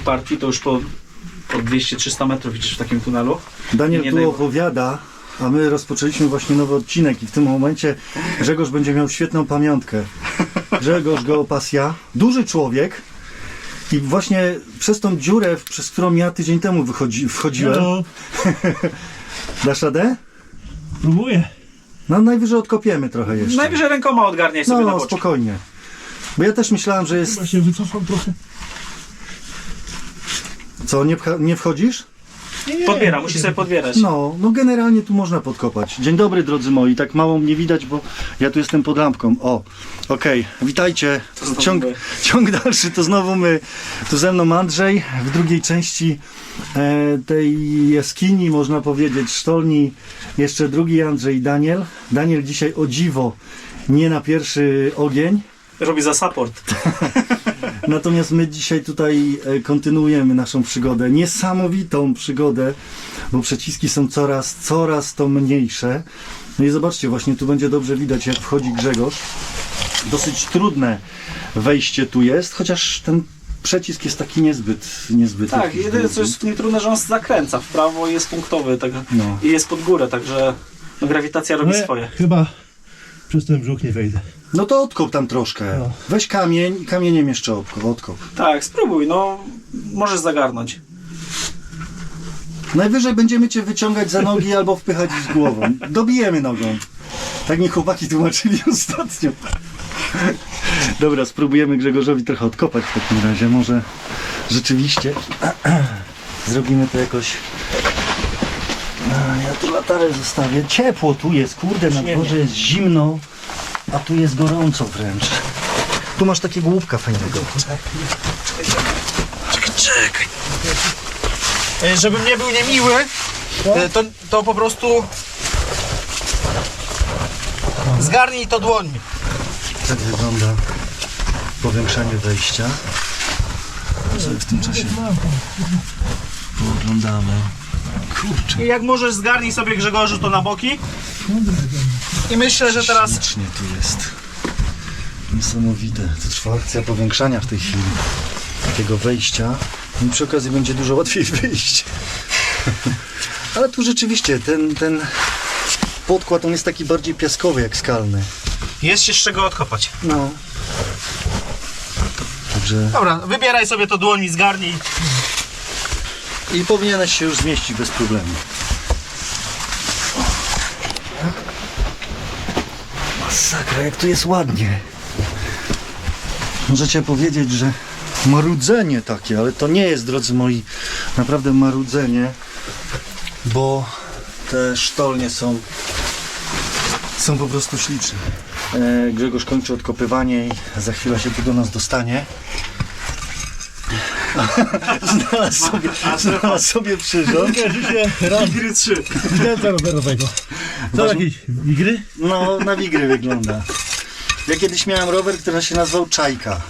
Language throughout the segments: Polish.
takich partii, to już po, po 200-300 metrów idziesz w takim tunelu. Daniel Nie tu daj- opowiada, a my rozpoczęliśmy właśnie nowy odcinek i w tym momencie Grzegorz będzie miał świetną pamiątkę. Grzegorz Geopasja, duży człowiek i właśnie przez tą dziurę, przez którą ja tydzień temu wychodzi, wchodziłem, No, dasz radę? próbuję. No najwyżej odkopiemy trochę jeszcze. Najwyżej rękoma odgarniaj sobie No, na no spokojnie. Bo ja też myślałem, że jest... Chyba się wycofam trochę. Co, nie, nie wchodzisz? Nie, nie, Podbiera, musi sobie podbierać. No, no generalnie tu można podkopać. Dzień dobry drodzy moi, tak mało mnie widać, bo ja tu jestem pod lampką. O, okej, witajcie. To znowu Ciąg, my. ciąg dalszy to znowu my. Tu ze mną Andrzej w drugiej części e, tej jaskini, można powiedzieć, sztolni. Jeszcze drugi Andrzej Daniel. Daniel dzisiaj o dziwo nie na pierwszy ogień. Robi za support. Natomiast my dzisiaj tutaj e, kontynuujemy naszą przygodę. Niesamowitą przygodę, bo przeciski są coraz, coraz to mniejsze. No i zobaczcie, właśnie tu będzie dobrze widać, jak wchodzi Grzegorz. Dosyć trudne wejście tu jest, chociaż ten przycisk jest taki niezbyt, niezbyt. Tak, jedyne co jest w nim trudne, że on zakręca w prawo i jest punktowy tak, No. i jest pod górę, także no, grawitacja robi No ja swoje. Chyba przez ten brzuch nie wejdę. No to odkop tam troszkę. No. Weź kamień i kamieniem jeszcze odkop. odkop. Tak, spróbuj, no możesz zagarnąć. Najwyżej będziemy cię wyciągać za nogi albo wpychać z głową. Dobijemy nogą. Tak mi chłopaki tłumaczyli ostatnio. Dobra, spróbujemy Grzegorzowi trochę odkopać w takim razie. Może rzeczywiście zrobimy to jakoś. A, Ja tu latarę zostawię. Ciepło tu jest, kurde, na dworze jest zimno, a tu jest gorąco wręcz. Tu masz takiego łupka fajnego. Czekaj. E, Żebym nie był niemiły, e, to, to po prostu zgarnij to dłońmi. Tak wygląda powiększanie wejścia. Sobie w tym czasie pooglądamy. Kurczę, I jak możesz zgarnij sobie Grzegorzu to na boki. I myślę, że teraz ślicznie tu jest. Niesamowite. To trwa akcja powiększania w tej chwili takiego wejścia. I przy okazji będzie dużo łatwiej wyjść. Ale tu rzeczywiście ten, ten podkład on jest taki bardziej piaskowy jak skalny. jest się z czego odkopać. No. Także Dobra, wybieraj sobie to dłońmi, zgarnij. I powinieneś się już zmieścić bez problemu. Masakra, jak tu jest ładnie. Możecie powiedzieć, że marudzenie takie, ale to nie jest, drodzy moi, naprawdę marudzenie, bo te sztolnie są, są po prostu śliczne. E, Grzegorz kończy odkopywanie i za chwilę się tu do nas dostanie. Znalazł sobie, znalazł sobie przyrząd. Kojarzy się raz Gry 3. widelca rowerowego. Co jakieś igry? No, na wigry wygląda. Ja kiedyś miałem rower, który się nazywał Czajka.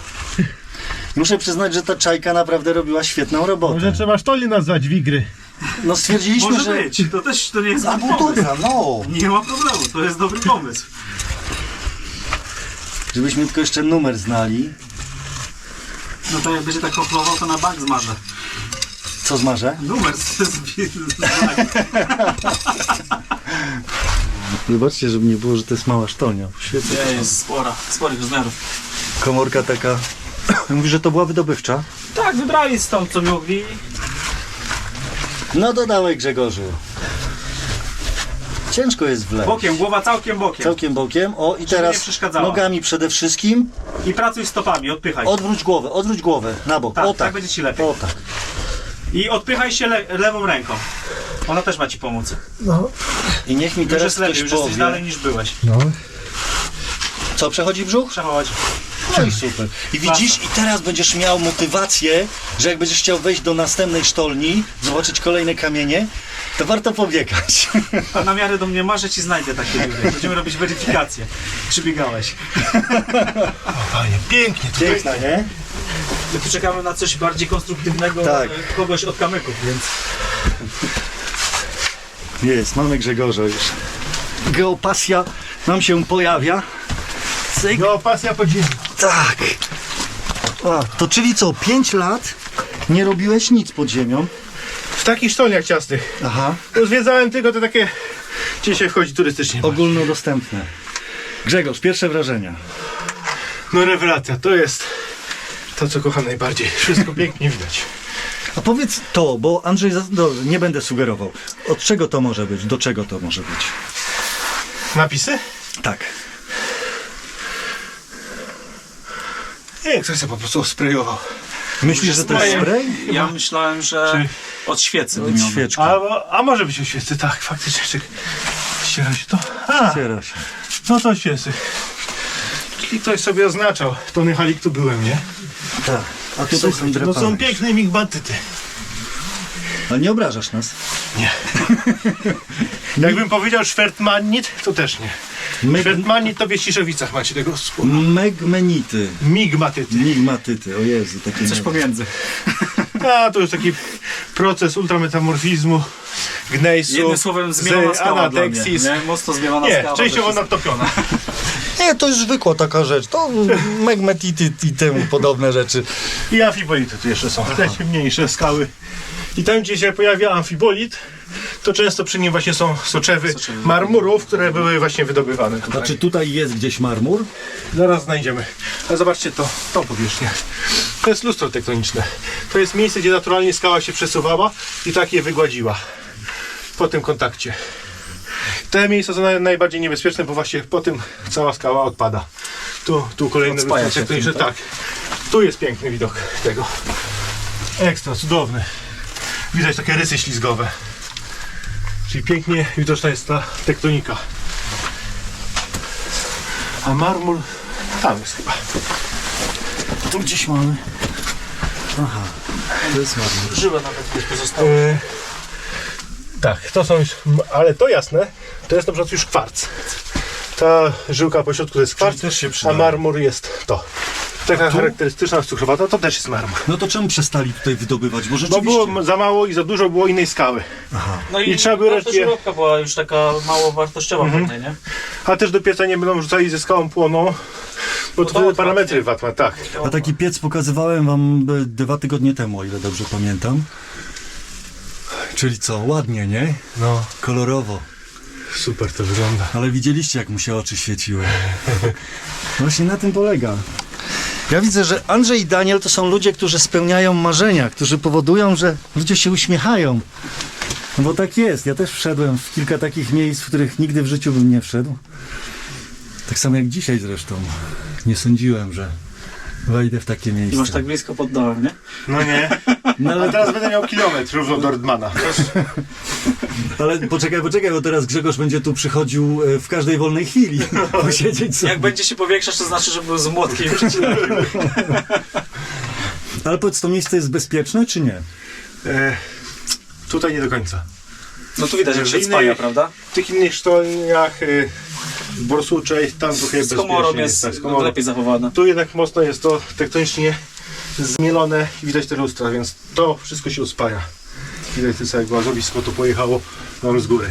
Muszę przyznać, że ta Czajka naprawdę robiła świetną robotę. Może trzeba sztolnie nazwać wigry. No stwierdziliśmy, Może że... być, to też to nie jest A zły pomysł. no. Nie ma problemu, to jest dobry pomysł. Żebyśmy tylko jeszcze numer znali. No to jak będzie tak koplował, to na bank zmarzę. Co zmarzę? Numer z, z, z Zobaczcie, żeby nie było, że to jest mała sztolnia. Świetnie. Nie, jest spora, sporych rozmiarów. Komorka taka... Mówi, że to była wydobywcza. Tak, wybrali stąd co mogli. No dodałeś Grzegorzu. Ciężko jest w lewo. Bokiem, głowa całkiem bokiem. Całkiem bokiem. O i nie teraz przeszkadzała. nogami przede wszystkim. I pracuj stopami, odpychaj. Odwróć głowę, odwróć głowę na bok. Tak, o tak tak. będzie ci lepiej. O tak. I odpychaj się le lewą ręką. Ona też ma ci pomóc. No. I niech mi Już teraz jest lepiej, ktoś już jesteś powie. dalej niż byłeś. No. Co, przechodzi brzuch? Przechodź. No i super. I widzisz, i teraz będziesz miał motywację, że jak będziesz chciał wejść do następnej sztolni, zobaczyć kolejne kamienie, to warto pobiegać. A na miarę do mnie masz, że ci znajdę takie dziury. Będziemy robić weryfikację. Czy biegałeś? Fajnie, pięknie. Piękna, nie? My tu czekamy na coś bardziej konstruktywnego, Tak. e, kogoś od kamyków, więc Jest, mamy Grzegorza już. Geopasja nam się pojawia. Cyk, Geopasja podziemna. Tak. A, to czyli co, 5 lat nie robiłeś nic pod ziemią? W takich sztolniach ciasnych. Aha. To Zwiedzałem tylko te takie... Dzisiaj wchodzi turystycznie. Ogólnodostępne. Grzegorz, pierwsze wrażenia. No rewelacja, to jest to, co kocham najbardziej. Wszystko pięknie widać. A powiedz to, bo Andrzej, dobrze, nie będę sugerował. Od czego to może być? Do czego to może być? Napisy? Tak. Nie wiem, ktoś sobie po prostu sprayował. Myślisz, że to jest spray? Ja myślałem, że od świecy Od dymionej. świeczki. A, a może być oświescy, tak, faktycznie. Czek. Ściera się to. A, Ściera się. no to oświescy. Czyli ktoś sobie oznaczał. Tony Halik tu byłem, nie? Tak. A tutaj są No drapane. są piękne migbantyty. Ale nie obrażasz nas. Jakbym powiedział Schwertmannit, to też nie. Meg Schwertmannit to w Ściszowicach macie tego megmenity. Migmatyty. Migmatyty, o Jezu, takie Coś nie- pomiędzy. A, to już taki proces ultrametamorfizmu, gnejsu, Jednym słowem zmielona z skała dla mnie. Nie? Mocno zmielona Nie, skała. częściowo nadtopiona. Nie, to jest zwykła taka rzecz. To megmetity i temu podobne rzeczy. I amfibolity tu jeszcze są, te mniejsze skały. I tam, gdzie się pojawia amfibolit, to często przy nim właśnie są soczewy Soczewy. marmurów, które były właśnie wydobywane tutaj. Znaczy tutaj jest gdzieś marmur? Zaraz znajdziemy. Ale zobaczcie to, tą powierzchnię. To jest lustro tektoniczne. To jest miejsce, gdzie naturalnie skała się przesuwała i tak je wygładziła. Po tym kontakcie. Te miejsca są naj, najbardziej niebezpieczne, bo właśnie po tym cała skała odpada. Tu, tu kolejne lustro tektoniczne, tak. Tu jest piękny widok tego. Ekstra, cudowny. Widać takie rysy ślizgowe. Czyli pięknie widoczna jest ta tektonika. A marmur tam jest chyba. Tu gdzieś mamy. Aha, to jest marmur. Żywe nawet gdzieś pozostały. E, tak, to są już, ale to jasne, to jest na przykład już kwarc. Ta żyłka po środku to jest kwarc, też się a marmur jest to. Taka charakterystyczna cukrowata to też jest marmur. No to czemu przestali tutaj wydobywać? Bo Bo rzeczywiście... było za mało i za dużo było innej skały. No i trzeba by wartość reszcie- była już taka mało wartościowa Mhm. pewnie, nie? A też do pieca nie będą rzucali ze skałą płoną, bo to to wtedy łatwo, parametry watma, tak. A taki piec pokazywałem wam e, dwa tygodnie temu, o ile dobrze pamiętam. Czyli co, ładnie, nie? No, Kolorowo. super to wygląda. Ale widzieliście, jak mu się oczy świeciły. Właśnie na tym polega. Ja widzę, że Andrzej i Daniel to są ludzie, którzy spełniają marzenia, którzy powodują, że ludzie się uśmiechają. No bo tak jest. Ja też wszedłem w kilka takich miejsc, w których nigdy w życiu bym nie wszedł. Tak samo jak dzisiaj zresztą. Nie sądziłem, że wejdę w takie I masz miejsce. tak blisko pod dołem, nie? No nie. No ale, teraz będę miał kilometr równo do Rydmana. ale poczekaj, poczekaj, bo teraz Grzegorz będzie tu przychodził e, w każdej wolnej chwili. Posiedzieć sobie. Jak będzie się powiększać, to znaczy, że był z młotkiem. Ale powiedz, to miejsce jest bezpieczne, czy nie? E, tutaj nie do końca. No tu widać, jak się spaja, prawda? W tych innych sztolniach, y, w Borsuczej, tam trochę Z komorą bezpiecznie jest tak, z komorą. lepiej zachowana. Tu jednak mocno jest to tektonicznie zmielone i widać te lustra, więc to wszystko się uspaja. Widać to całe głazowisko tu pojechało nam z góry.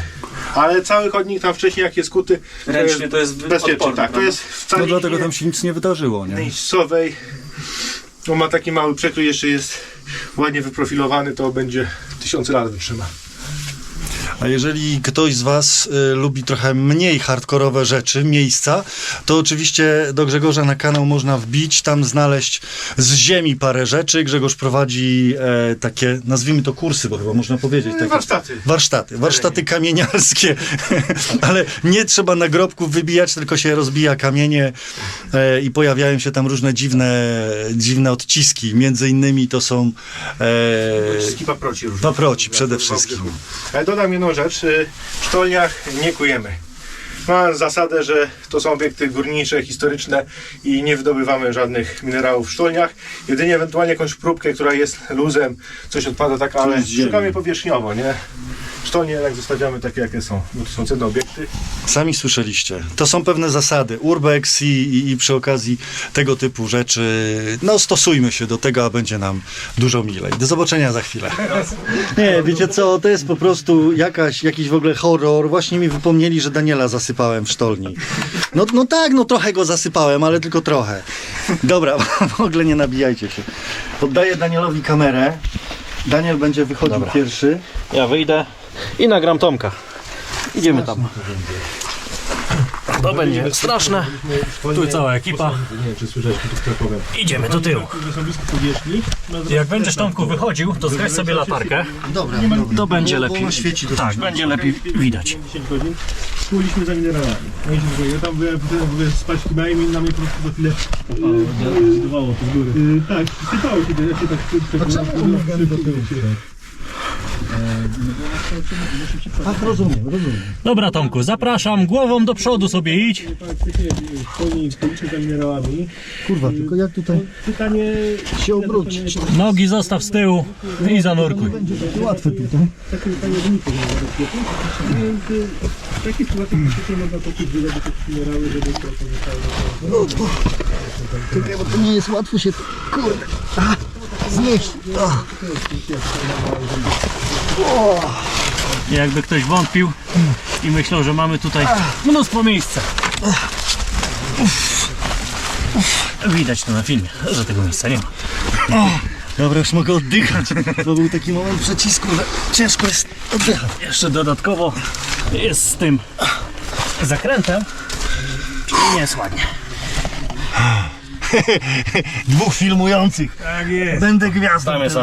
Ale cały chodnik tam wcześniej jak jest kuty, Ręcznie to jest bezpieczny, odporne, tak. To prawda? jest wcale No dlatego nie tam się nic nie wydarzyło, nie? miejscowej. On ma taki mały przekrój, jeszcze jest ładnie wyprofilowany, to będzie tysiące lat wytrzyma. A jeżeli ktoś z Was y, lubi trochę mniej hardkorowe rzeczy, miejsca, to oczywiście do Grzegorza na kanał można wbić, tam znaleźć z ziemi parę rzeczy. Grzegorz prowadzi e, takie, nazwijmy to kursy, bo chyba można powiedzieć. Takie, Warsztaty. Warsztaty, warsztaty kamieniarskie, ale nie trzeba nagrobków wybijać, tylko się rozbija kamienie e, i pojawiają się tam różne dziwne, dziwne odciski. Między innymi to są e, Wszystkie paproci różne. paproci przede wszystkim. Ale dodam jedną rzecz. y, W sztolniach nie kujemy. Mam zasadę, że to są obiekty górnicze, historyczne i nie wydobywamy żadnych minerałów w sztolniach. Jedynie ewentualnie jakąś próbkę, która jest luzem, coś odpada tak, ale szukamy powierzchniowo, nie? Sztolnie jednak zostawiamy takie, jakie są, bo to są cenne obiekty. Sami słyszeliście. To są pewne zasady. Urbex i, i, i przy okazji tego typu rzeczy, no stosujmy się do tego, a będzie nam dużo milej. Do zobaczenia za chwilę. Nie, wiecie co, to jest po prostu jakaś, jakiś w ogóle horror. Właśnie mi wypomnieli, że Daniela zasypałem w sztolni. No, no tak, no trochę go zasypałem, ale tylko trochę. Dobra, w ogóle nie nabijajcie się. Oddaję Danielowi kamerę. Daniel będzie wychodził pierwszy. Ja wyjdę i nagram Tomka. Idziemy tam. To będzie straszne. Tu cała ekipa. Nie wiem, czy. Idziemy do tyłu. Jak będziesz Tomku wychodził, to zgaś sobie latarkę. Dobra, To będzie lepiej. Tak, będzie lepiej widać. 10 godzin. Szkoliliśmy za minerałami. No i dziękuję. Tam byłem, byłem spać chyba i na mnie po prostu za chwilę to z góry. Yy, tak, sypało się, ja się tak przekonałem. do tyłu. Ach, rozumiem, rozumiem. Dobra Tomku, zapraszam, głową do przodu sobie idź. Minerałami. Kurwa, tylko jak tutaj Pytanie... się obrócić? Nogi zostaw z tyłu i zanurkuj. Łatwe tutaj. Takie pytanie wyniku Więc w takich sytuacjach faktycznie można poczuć wyrobić jakieś minerały, żeby to pozostało. Czekaj, bo to nie jest łatwo się, kurde, a, znieść. A. Jakby ktoś wątpił i myślał, że mamy tutaj mnóstwo miejsca. Widać to na filmie, że tego miejsca nie ma. Dobra, już mogę oddychać. To był taki moment przycisku, że ciężko jest oddychać. Jeszcze dodatkowo jest z tym zakrętem. i Nie jest ładnie. Dwóch filmujących. Tak jest. Będę gwiazdą. Tam jest.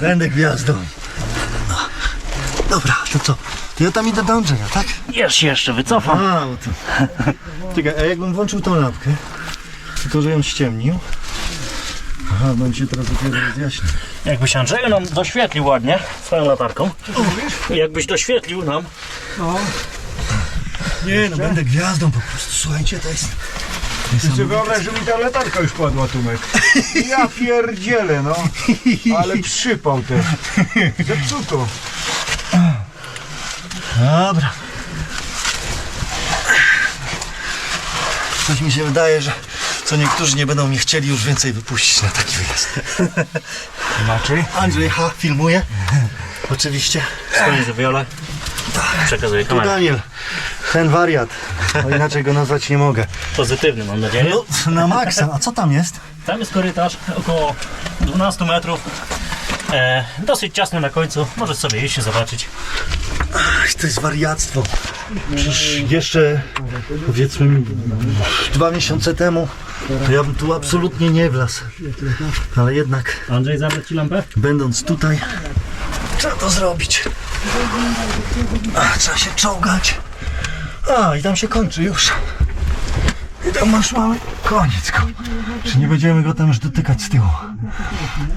Będę gwiazdą. No. Dobra, to co? To ja tam idę do Andrzeja, tak? Jeszcze się jeszcze wycofam. A, bo to... Czekaj, a jakbym włączył tą lampkę, tylko że ją ściemnił. Aha, bo mi się teraz dopiero rozjaśni. Jakbyś Andrzeju nam doświetlił ładnie swoją latarką. Jakbyś doświetlił nam. Nie no, będę gwiazdą po prostu. Słuchajcie, to jest... Czy wyobraź, że mi ta latarka już padła, Tumek? Ja pierdzielę, no. Ale przypał też. Zepsuto. Dobra. Coś mi się wydaje, że co niektórzy nie będą mnie chcieli już więcej wypuścić na taki wyjazd. Inaczej? Andrzej H. filmuje. Oczywiście. Skłonię za wiole. Przekazuję Tu kamerę. Daniel. Ten wariat. O inaczej go nazwać nie mogę. Pozytywny mam nadzieję. No, na maksa. A co tam jest? Tam jest korytarz około 12 metrów. E, dosyć ciasny na końcu. Możesz sobie iść i zobaczyć. Ach, to jest wariactwo. Przecież jeszcze powiedzmy dwa miesiące temu to ja bym tu absolutnie nie wlazł. Ale jednak Andrzej, zabrać ci lampę? będąc tutaj trzeba to zrobić. A, trzeba się czołgać. A, i tam się kończy już. I tam masz mały koniec. go. Czy nie będziemy go tam już dotykać z tyłu?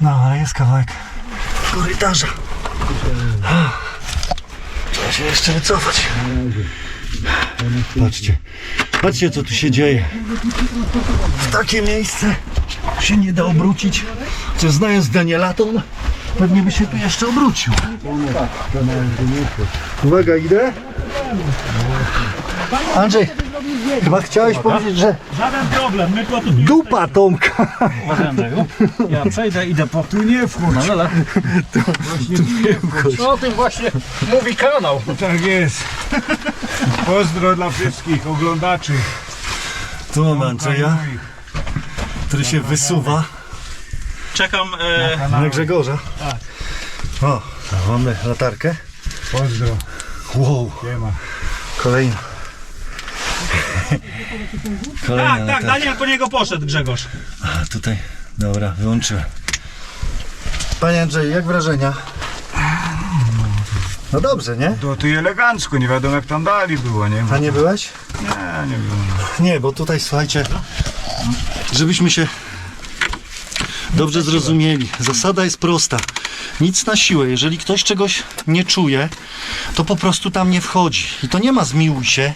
No, ale jest kawałek korytarza. Trzeba się jeszcze wycofać. Patrzcie. Patrzcie, co tu się dzieje. W takie miejsce się nie da obrócić. Czy znając Daniela, to on pewnie by się tu jeszcze obrócił. Uwaga, idę. Andrzej, chyba chciałeś powiedzieć, że Żaden problem, my tu dupa Tomka. Uważaj Andrzeju. Ja przejdę, idę po... Tu nie wchodź. No, ale... O tym właśnie mówi kanał. Tak jest. Pozdro dla wszystkich oglądaczy. Tu mamy Andrzeja, który się wysuwa Czekam... E, na Grzegorza. O, a mamy latarkę. Pozdro. Wow, Nie ma. kolejna. Kolejna Tak, tak, latarka. Daniel po niego poszedł, Grzegorz. A tutaj, dobra, wyłączyłem. Panie Andrzej, jak wrażenia? No dobrze, nie? To tu elegancko, nie wiadomo jak tam dalej było, nie? A nie byłeś? Nie, nie było. Nie, bo tutaj słuchajcie, żebyśmy się dobrze zrozumieli. Zasada jest prosta. Nic na siłę. Jeżeli ktoś czegoś nie czuje, to po prostu tam nie wchodzi. I to nie ma zmiłuj się.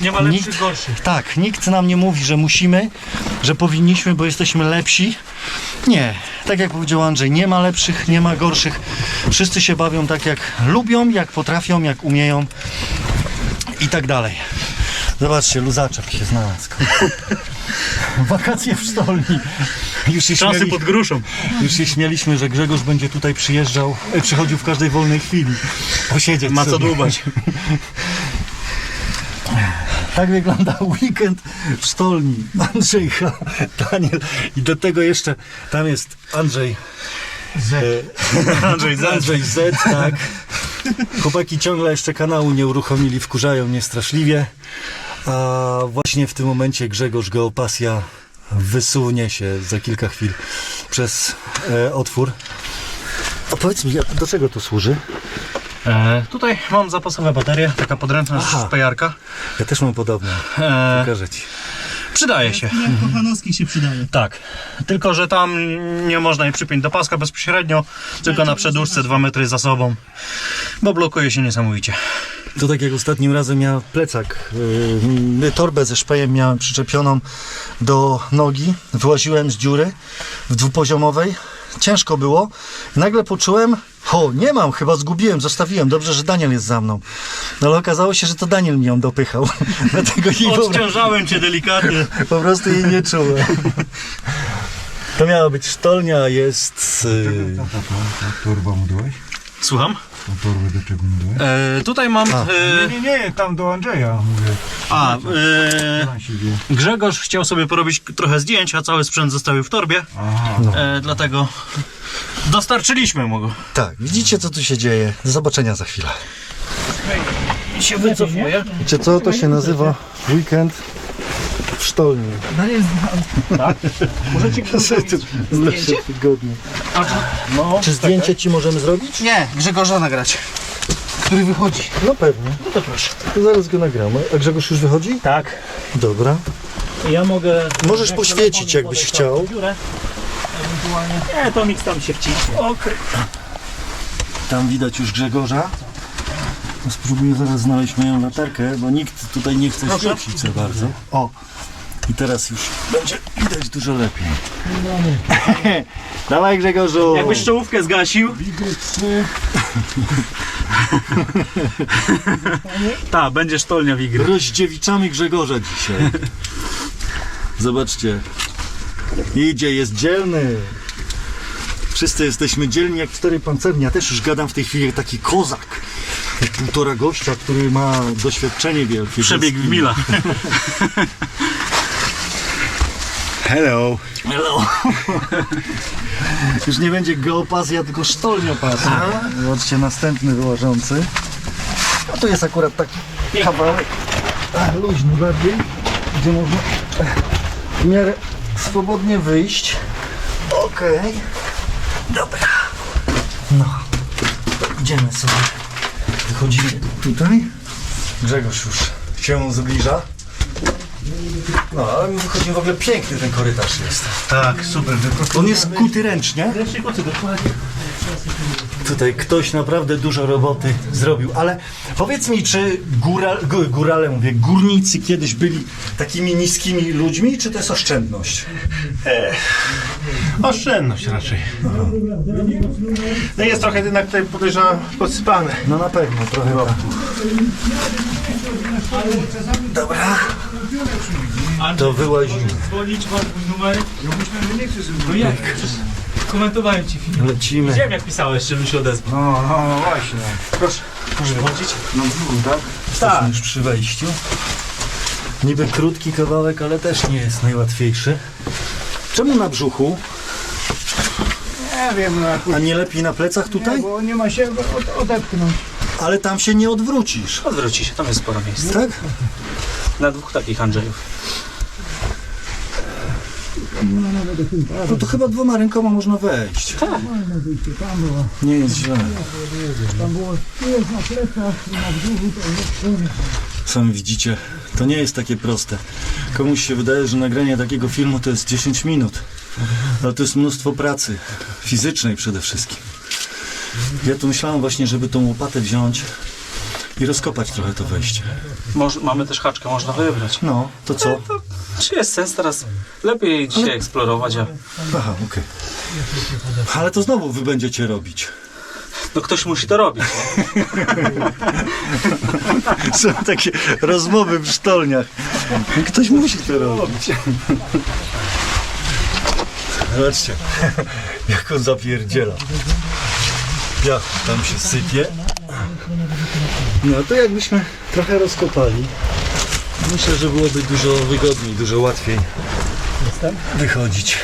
Nie ma Nikt- lepszych, gorszych. Tak, nikt nam nie mówi, że musimy, że powinniśmy, bo jesteśmy lepsi. Nie, tak jak powiedział Andrzej, nie ma lepszych, nie ma gorszych. Wszyscy się bawią tak jak lubią, jak potrafią, jak umieją i tak dalej. Zobaczcie, luzaczek się znalazł. Wakacje w sztolni. Już się, Czasy śmieli, pod gruszą. już się śmieliśmy, że Grzegorz będzie tutaj przyjeżdżał, przychodził w każdej wolnej chwili. Posiedzieć Ma co dłubać. Tak wygląda weekend w sztolni. Andrzej, H, Daniel i do tego jeszcze tam jest Andrzej. Z. Andrzej Z. Andrzej Z, tak. Chłopaki ciągle jeszcze kanału nie uruchomili, wkurzają mnie straszliwie. A właśnie w tym momencie Grzegorz Geopasja wysunie się za kilka chwil przez e, otwór. A powiedz mi, do czego to służy? E, tutaj mam zapasowe baterie, taka podręczna Aha. szpejarka. Ja też mam podobne. E, Pokażę ci. przydaje się. Kochanowski się przydaje. Tak. Tylko, że tam nie można jej przypiąć do paska bezpośrednio, tylko na przedłużce 2 metry za sobą, bo blokuje się niesamowicie. To tak jak ostatnim razem miałem plecak, yy, torbę ze szpejem miałem przyczepioną do nogi, wyłaziłem z dziury w dwupoziomowej, ciężko było, nagle poczułem, o nie mam, chyba zgubiłem, zostawiłem, dobrze, że Daniel jest za mną. No ale okazało się, że to Daniel mnie ją dopychał, dlatego jej Odciążałem cię delikatnie. po prostu jej nie czułem. To miała być sztolnia, jest... Yy, torba mu dałeś? Słucham? Tą torbę do czego dałeś? E, tutaj mam... E, Nie, nie, nie, tam do Andrzeja mówię. a, e. Grzegorz chciał sobie porobić trochę zdjęć, a cały sprzęt zostawił w torbie, Aha. e, dlatego dostarczyliśmy mu go. tak, widzicie co tu się dzieje? Do zobaczenia za chwilę. I się wycofuje. Wiecie co, to się nazywa weekend w sztolni. Możecie Zdjęcie? Wygodnie. No, Czy zdjęcie ci możemy zrobić? Nie, Grzegorza nagrać. Który wychodzi. No pewnie. No to proszę. To zaraz go nagramy. A Grzegorz już wychodzi? Tak. Dobra. Ja mogę... Możesz jak poświecić, jakbyś chciał. Dziurę, ewentualnie... Nie, to mix tam się wciśnie. Okej. Tam widać już Grzegorza. No spróbuję zaraz znaleźć moją latarkę, bo nikt tutaj nie chce świecić za bardzo. O! I teraz już będzie widać dużo lepiej. Dawaj Grzegorzu! Jakbyś czołówkę zgasił. Tak, będzie sztolnia wigry. Rozdziewiczamy Grzegorza dzisiaj. Zobaczcie. Idzie, jest dzielny. Wszyscy jesteśmy dzielni jak cztery pancerni. Ja też już gadam w tej chwili jak taki kozak. Półtora gościa, który ma doświadczenie wielkie. Przebieg w mila. Hello. Hello. Już nie będzie geopazja, tylko sztolniopazja. Zobaczcie, następny wyłażący. A tu jest akurat taki kawałek a, luźny bardziej, gdzie można w miarę swobodnie wyjść. Okej. Dobra. No. Idziemy sobie. Wychodzimy tutaj. Grzegorz już się zbliża. No, ale my wychodzimy w ogóle piękny ten korytarz jest. Tak, super. On jest kuty ręcznie. Ręcznie kocy, dokładnie. Tutaj ktoś naprawdę dużo roboty zrobił, ale powiedz mi, czy góra, gó- górale, mówię, górnicy kiedyś byli takimi niskimi ludźmi, czy to jest oszczędność? Oszczędność raczej. No jest trochę jednak tutaj podejrzewam podsypane. No na pewno, trochę tak. Dobra. To wyłazimy. Dzwonić, numer? No jak? Komentowałem ci film. Lecimy. Wiem jak pisałeś, żebym się odezwał. No, no, no właśnie. Proszę, proszę wychodzić. No, tak? Jesteśmy już przy wejściu. Niby krótki kawałek, ale też nie jest najłatwiejszy. Czemu na brzuchu, Nie wiem, no jakoś, a nie lepiej na plecach nie, tutaj? bo nie ma się od, odepchnąć. Ale tam się nie odwrócisz. Odwróci się, tam jest sporo miejsca. Tak? Na dwóch takich Andrzejów. No to chyba dwoma rękoma można wejść. Tam było, Nie jest źle. tam było, jest na plecach i na brzuchu, to jest Sami widzicie, to nie jest takie proste. Komuś się wydaje, że nagranie takiego filmu to jest 10 minut. Ale to jest mnóstwo pracy, fizycznej przede wszystkim. Ja tu myślałem właśnie, żeby tą łopatę wziąć i rozkopać trochę to wejście. Moż, mamy też haczkę, można wybrać. No, to co? Czy jest sens teraz lepiej dzisiaj eksplorować, a Aha, okej. Ale to znowu wy będziecie robić. no ktoś musi to robić. Są takie rozmowy w sztolniach. Ktoś musi to robić. Zobaczcie, jak on zapierdziela. Jak tam się sypie. No to jakbyśmy trochę rozkopali, myślę, że byłoby dużo wygodniej, dużo łatwiej wychodzić.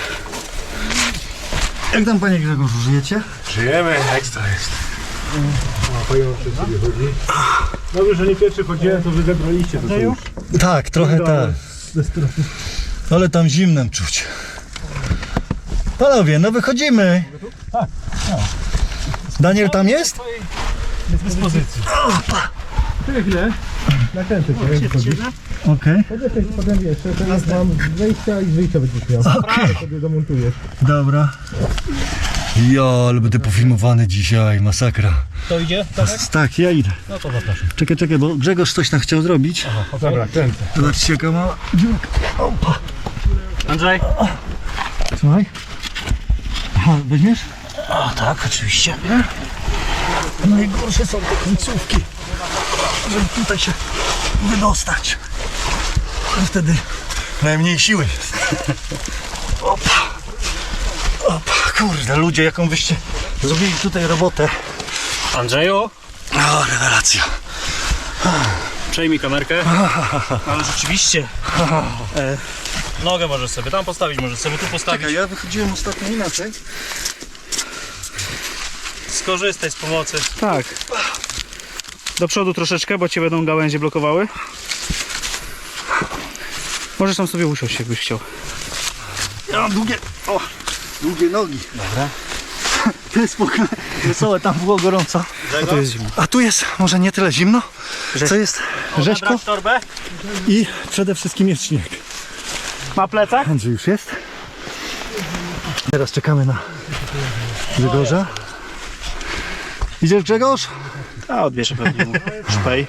Jak tam panie Grzegorzu, żyjecie? Żyjemy, ekstra jest. O, pająk przed siebie chodzi. Dobrze, że nie pierwszy chodziłem, to wy zebraliście to już. Tak, trochę tak. Ale tam zimnem czuć. Panowie, no wychodzimy. Daniel tam jest? Chwilę. Nakręcę cię. Okej. Potem wiesz, teraz mam wejścia i wyjścia będziesz miał. Okej. Sobie domontujesz. Dobra. Ja, ale będę pofilmowany dzisiaj, masakra. To idzie? Tak, ja idę. No to zapraszam. Czekaj, czekaj, bo Grzegorz coś tam chciał zrobić. Dobra, kręcę. Zobaczcie, jaka mała dziurka. Opa. Andrzej? Słuchaj. Aha, weźmiesz? O tak, oczywiście. Najgorsze są te końcówki, żeby tutaj się wydostać. A wtedy najmniej siły jest. Opa. Opa, kurde, ludzie, jaką wyście zrobili tutaj robotę. Andrzeju, O, rewelacja. przejmij kamerkę. Ale rzeczywiście. E, nogę możesz sobie tam postawić, możesz sobie tu postawić. Czekaj, ja wychodziłem ostatnio inaczej. Skorzystaj z pomocy. Tak. Do przodu troszeczkę, bo cię będą gałęzie blokowały. Możesz tam sobie usiąść, jakbyś chciał. Ja mam długie, o, długie nogi. Dobra. To jest spokojne, wesołe, tam było gorąco. A to jest zimno. A tu jest może nie tyle zimno, co jest rzeźko torbę? i przede wszystkim jest śnieg. Ma plecak? Andrzej już jest. Teraz czekamy na Grzegorza. Idziesz Grzegorz? A odbierze pewnie mu szpej.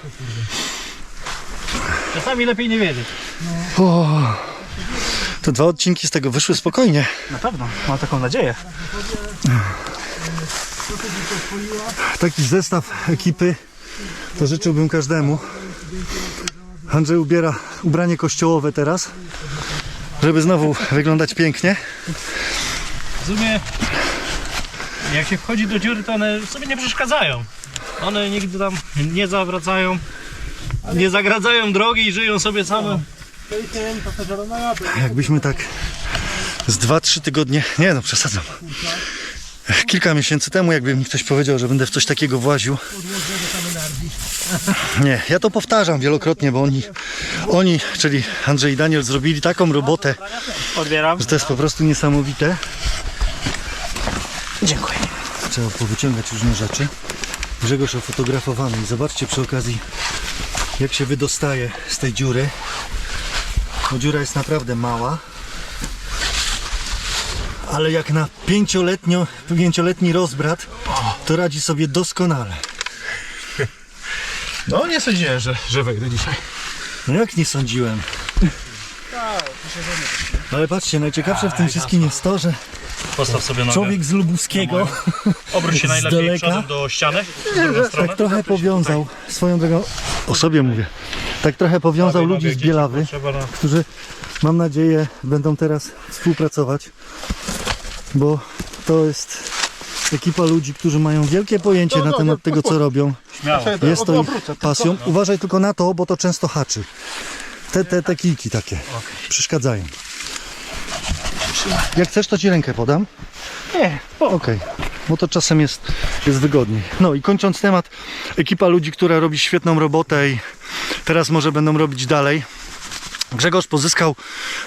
Czasami lepiej nie wiedzieć. O, to dwa odcinki z tego wyszły spokojnie. Na pewno, mam taką nadzieję. Taki zestaw ekipy to życzyłbym każdemu. Andrzej ubiera ubranie kościołowe teraz, żeby znowu wyglądać pięknie. W sumie, jak się wchodzi do dziury, to one sobie nie przeszkadzają. One nigdy tam nie zawracają, nie zagradzają drogi i żyją sobie same. Jakbyśmy tak z 2-3 tygodnie, nie no przesadzam, kilka miesięcy temu jakby mi ktoś powiedział, że będę w coś takiego właził. Nie, ja to powtarzam wielokrotnie, bo oni, oni, czyli Andrzej i Daniel zrobili taką robotę, że to jest po prostu niesamowite. Dziękuję. Trzeba powyciągać różne rzeczy. Grzegorz ofotografowany i zobaczcie przy okazji jak się wydostaje z tej dziury. Bo dziura jest naprawdę mała. Ale jak na pięcioletnio, pięcioletni rozbrat, to radzi sobie doskonale. No nie sądziłem, że, że wejdę dzisiaj. No jak nie sądziłem. Ale patrzcie, najciekawsze w tym wszystkim jest to, że Postaw sobie nogę. człowiek z Lubuskiego Obróć się z najlepiej daleka. przodem do ściany. W drugą stronę. tak trochę powiązał swoją drogą, o sobie mówię, tak trochę powiązał ludzi z Bielawy. Na... którzy mam nadzieję będą teraz współpracować, bo to jest ekipa ludzi, którzy mają wielkie pojęcie na temat tego, co robią. Śmiało. Jest to ich pasją. Uważaj tylko na to, bo to często haczy. Te, te, te kijki takie przeszkadzają. Jak chcesz, to ci rękę podam. Nie, Okej, bo to czasem jest, jest wygodniej. No i kończąc temat, ekipa ludzi, która robi świetną robotę i teraz może będą robić dalej. Grzegorz pozyskał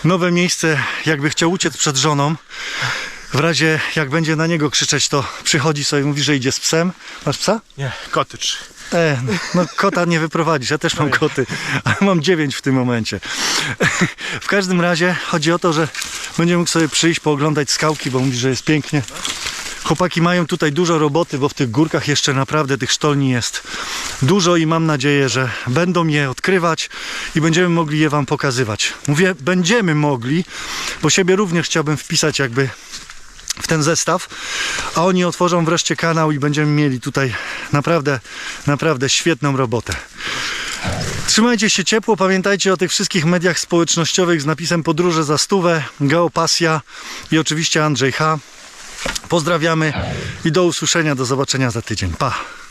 nowe miejsce, jakby chciał uciec przed żoną. W razie jak będzie na niego krzyczeć, to przychodzi sobie, mówi, że idzie z psem. Masz psa? Nie, cottage. E, no kota nie wyprowadzisz, ja też mam koty, ale mam dziewięć w tym momencie. W każdym razie chodzi o to, że będziemy mógł sobie przyjść, pooglądać skałki, bo mówi, że jest pięknie. Chłopaki mają tutaj dużo roboty, bo w tych górkach jeszcze naprawdę tych sztolni jest dużo i mam nadzieję, że będą je odkrywać i będziemy mogli je Wam pokazywać. Mówię, będziemy mogli, bo siebie również chciałbym wpisać jakby w ten zestaw, a oni otworzą wreszcie kanał i będziemy mieli tutaj naprawdę, naprawdę świetną robotę. Trzymajcie się ciepło, pamiętajcie o tych wszystkich mediach społecznościowych z napisem Podróże za stówę, Geopasja i oczywiście Andrzej H. Pozdrawiamy i do usłyszenia, do zobaczenia za tydzień. Pa!